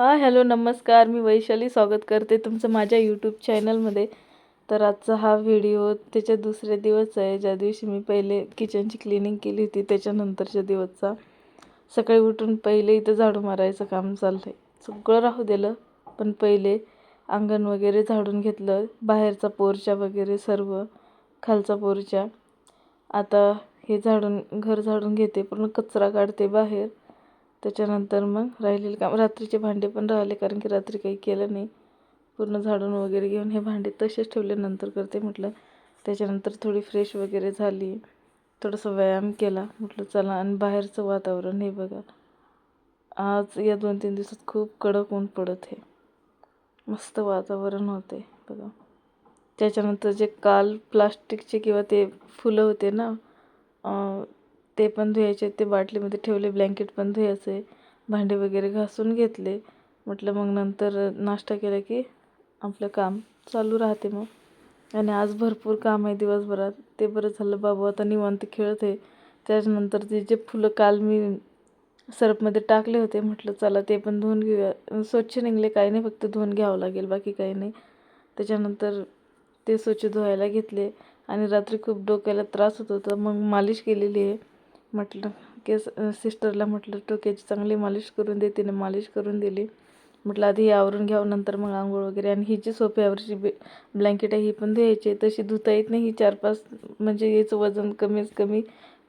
Hi hello नमस्कार. मी वैशाली स्वागत करते तुमचं माझ्या यूट्यूब चॅनलमध्ये तर आजचा हा व्हिडिओ त्याच्या दुसरे दिवस आहे. ज्या दिवशी मी पहिले किचनची क्लिनिंग केली होती त्याच्यानंतरच्या दिवसचा. सकाळी उठून पहिले इथं झाडू मारायचं काम चाललं आहे सगळं राहू दिलं पण पहिले अंगण वगैरे झाडून घेतलं. बाहेरचा पोरच्या वगैरे सर्व खालचा पोरच्या. आता हे झाडून घर झाडून घेते पूर्ण कचरा काढते बाहेर. त्याच्यानंतर मग राहिलेले काम. रात्रीचे भांडे पण राहिले कारण की रात्री काही केलं नाही. पूर्ण झाडून वगैरे घेऊन हे भांडे तसेच ठेवले. नंतर करते म्हटलं. त्याच्यानंतर थोडी फ्रेश वगैरे झाली. थोडंसं व्यायाम केला. म्हटलं चला आणि बाहेरचं वातावरण हे बघा. आज या दोन तीन दिवसात खूप कडक ऊन पडत आहे. मस्त वातावरण होते बघा. त्याच्यानंतर जे काल प्लास्टिकचे किंवा ते फुलं होते ना ते पण धुवायचे ते बाटलीमध्ये ठेवले ब्लँकेट पण धुवायचे भांडे वगैरे घासून घेतले. म्हटलं मग नंतर नाश्ता केला की आपलं काम चालू राहते मग. आणि आज भरपूर काम आहे दिवसभरात. ते बरं झालं बाबू आता निवांत खेळत आहे. त्याच्यानंतर ते जे फुलं काल मी सरपमध्ये टाकले होते म्हटलं चला ते पण धुवून घेऊया. स्वच्छ निघले काही नाही फक्त धुवून घ्यावं लागेल बाकी काही नाही. त्याच्यानंतर ते स्वच्छ धुवायला घेतले. आणि रात्री खूप डोक्याला त्रास होत होता मग मालिश केलेली आहे. म्हटलं केस सिस्टरला म्हटलं डोक्याची चांगली मालिश करून दे तिने मालिश करून दिली. म्हटलं आधी हे आवरून घ्यावं नंतर मग आंघोळ वगैरे. आणि ही जी सोफ्यावरची बे ब्लँकेट आहे ही पण द्यायची तशी धुता येत नाही ही चार पाच म्हणजे याचं वजन कमीत कमी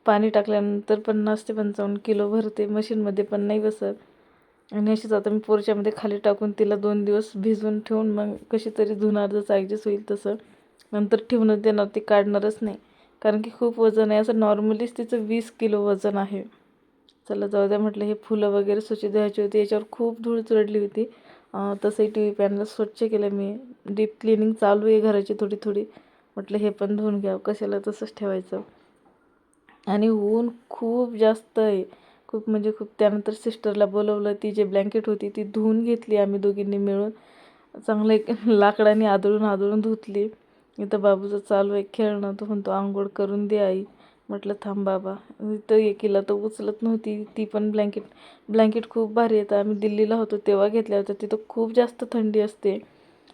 पाणी टाकल्यानंतर पन्नास ते पंचावन्न किलो भरते मशीनमध्ये पण नाही बसत. आणि अशीच आता मी पोरच्यामध्ये खाली टाकून तिला दोन दिवस भिजवून ठेवून मग कशी तरी धुणार जसं ॲडजस्ट होईल तसं. नंतर ठेवूनच देणार ती काढणारच नाही. कारण की खूप वजन आहे. असं नॉर्मलीच तिचं वीस किलो वजन आहे. चला जाऊ द्या म्हटलं हे फुलं वगैरे स्वच्छ द्यायची होती. याच्यावर खूप धूळ चढली होती. तसंही टी व्ही पॅनला स्वच्छ केलं मी. डीप क्लिनिंग चालू आहे घराची थोडी थोडी. म्हटलं हे पण धुवून घ्यावं. कशाला तसंच ठेवायचं? आणि ऊन खूप जास्त आहे. खूप म्हणजे खूप. त्यानंतर सिस्टरला बोलवलं ती जे ब्लँकेट होती ती धुवून घेतली आम्ही दोघींनी मिळून. चांगलं एक लाकडाने आदळून आदळून धुतली. इथं बाबूचं चालू आहे खेळणं तो म्हणतो आंघोळ करून दे आई. म्हटलं थांब बाबा. इथं एकीला तर उचलत नव्हती ती पण ब्लँकेट ब्लँकेट खूप भारी येतं आम्ही दिल्लीला होतो तेव्हा घेतल्या होत्या तिथं खूप जास्त थंडी असते.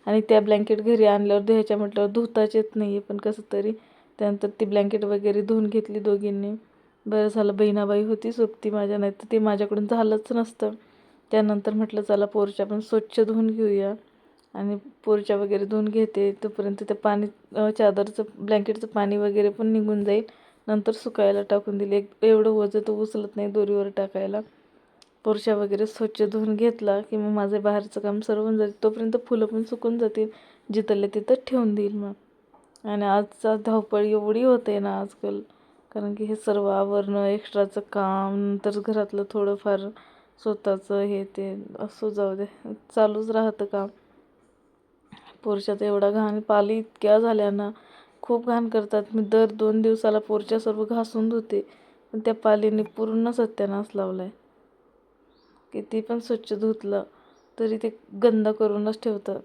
आणि त्या ब्लँकेट घरी आणल्यावर धुवायच्या म्हटल्यावर धुताच येत नाही आहे पण कसं तरी. त्यानंतर ती ब्लँकेट वगैरे धुवून घेतली दोघींनी. बरं झालं बहिणाबाई होती सोबती माझ्या नाही तर ते माझ्याकडून झालंच नसतं. त्यानंतर म्हटलं चला पोरच्या पण स्वच्छ धुवून घेऊया. आणि पोरच्या वगैरे धुवून घेते. तोपर्यंत ते पाणी चादरचं ब्लँकेटचं पाणी वगैरे पण निघून जाईल. नंतर सुकायला टाकून दिले. एक एवढं वजं तर उचलत नाही दोरीवर टाकायला. पोरशा वगैरे स्वच्छ धुवून घेतला की मग माझं बाहेरचं काम सर्वून जाईल. तोपर्यंत फुलं पण सुकून जातील. जिथल्या तिथं ठेवून देईल मग. आणि आजचा धावपळ एवढी होते ना आजकाल. कारण की हे सर्व आवरणं एक्स्ट्राचं काम नंतर घरातलं थोडंफार स्वतःचं हे ते असं जाऊ दे. चालूच राहतं काम. पोरशात एवढा घाण पाली इतक्या झाल्या ना खूप घाण करतात. मी दर दोन दिवसाला पोरच्या सर्व घासून धुते. पण त्या पालीने पूर्ण सत्यानाश लावला आहे किती पण स्वच्छ धुतलं तरी ते गंदा करूनच ठेवतात.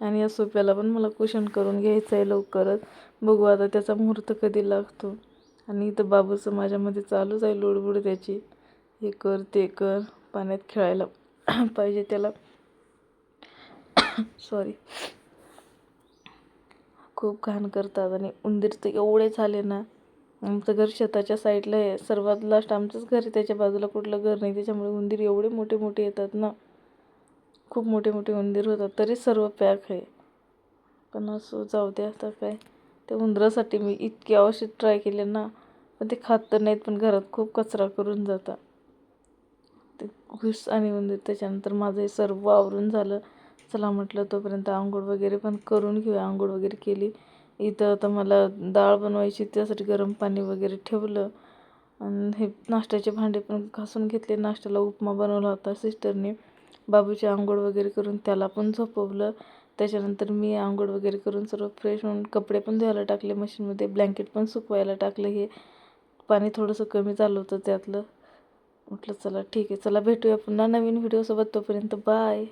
आणि या सोप्याला पण मला कुशन करून घ्यायचं आहे लवकरच. बघू आता त्याचा मुहूर्त कधी लागतो. आणि इथं बाबूचं माझ्यामध्ये चालूच आहे लोडबुड त्याची. हे कर ते कर. पाण्यात खेळायला पाहिजे त्याला. सॉरी खूप घाण करतात आणि उंदीर तर एवढे झाले ना. आमचं घर शेताच्या साईडला आहे. सर्वात लास्ट आमचंच घर आहे. त्याच्या बाजूला कुठलं घर नाही. त्याच्यामुळे उंदीर एवढे मोठे मोठे येतात ना. खूप मोठे मोठे उंदीर होतात. तरी सर्व पॅक आहे. पण असं जाऊ दे आता काय. ते उंदरासाठी मी इतके औषध ट्राय केले ना. पण ते खात तर नाहीत पण घरात खूप कचरा करून जातात. ते घुस आणि उंदीर त्याच्यानंतर माझं हे सर्व आवरून झालं. चला म्हटलं तोपर्यंत आंघोळ वगैरे पण करून घेऊया. आंघोळ वगैरे केली. इथं आता मला डाळ बनवायची त्यासाठी गरम पाणी वगैरे ठेवलं. आणि हे नाश्त्याचे भांडे पण घासून घेतले. नाश्त्याला उपमा बनवला होता सिस्टरने. बाबूची आंघोळ वगैरे करून त्याला पण झोपवलं. त्याच्यानंतर मी आंघोळ वगैरे करून सर्व फ्रेश होऊन कपडे पण धुवायला टाकले. मशीनमध्ये ब्लँकेट पण सुकवायला टाकलं. हे पाणी थोडंसं कमी झालं होतं त्यातलं. म्हटलं चला ठीक आहे. चला भेटूया पुन्हा नवीन व्हिडिओसोबत तोपर्यंत बाय